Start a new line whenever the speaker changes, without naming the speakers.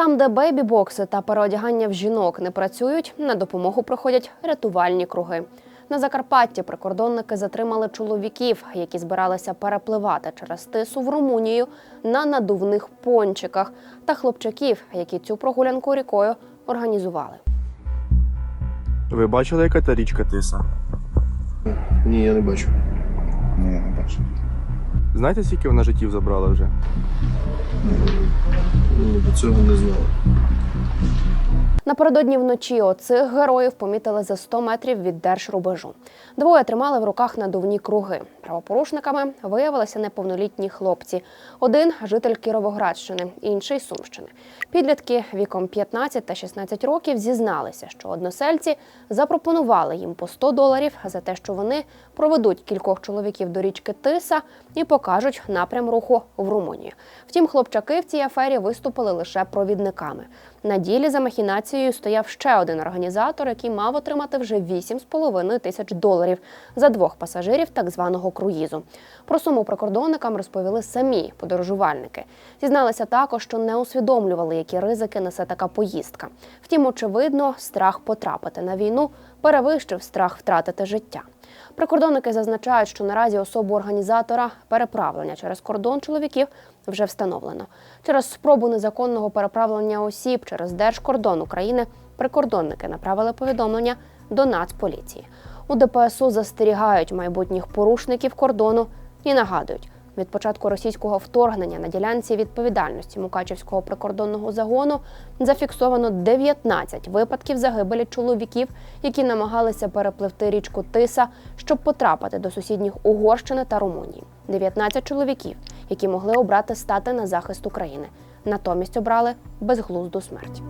Там, де бейбі-бокси та переодягання в жінок не працюють, на допомогу приходять рятувальні круги. На Закарпатті прикордонники затримали чоловіків, які збиралися перепливати через тису в Румунію на надувних пончиках, та хлопчаків, які цю прогулянку рікою організували.
Ви бачили, яка та річка Тиса?
Ні, я не бачу.
Ні, я не бачу.
Знаєте, скільки вона життів забрала вже?
Ну, до цього не знала.
Напередодні вночі оцих героїв помітили за 100 метрів від держрубежу. Двоє тримали в руках надувні круги. Правопорушниками виявилися неповнолітні хлопці. Один житель Кіровоградщини, інший Сумщини. Підлітки віком 15 та 16 років зізналися, що односельці запропонували їм по 100 доларів за те, що вони проведуть кількох чоловіків до річки Тиса і покажуть напрям руху в Румунію. Втім, хлопчаки в цій афері виступили лише провідниками. На ділі за махінацією стояв ще один організатор, який мав отримати вже 8,5 тисяч доларів за двох пасажирів так званого круїзу. Про суму прикордонникам розповіли самі подорожувальники. Зізналися також, що не усвідомлювали, які ризики несе така поїздка. Втім, очевидно, страх потрапити на війну перевищив страх втратити життя. Прикордонники зазначають, що наразі особу організатора переправлення через кордон чоловіків вже встановлено. Через спробу незаконного переправлення осіб через держкордон України прикордонники направили повідомлення до Нацполіції. У ДПСУ застерігають майбутніх порушників кордону і нагадують. Від початку російського вторгнення на ділянці відповідальності Мукачівського прикордонного загону зафіксовано 19 випадків загибелі чоловіків, які намагалися перепливти річку Тиса, щоб потрапити до сусідніх Угорщини та Румунії. 19 чоловіків, які могли обрати стати на захист України, натомість обрали безглузду смерть.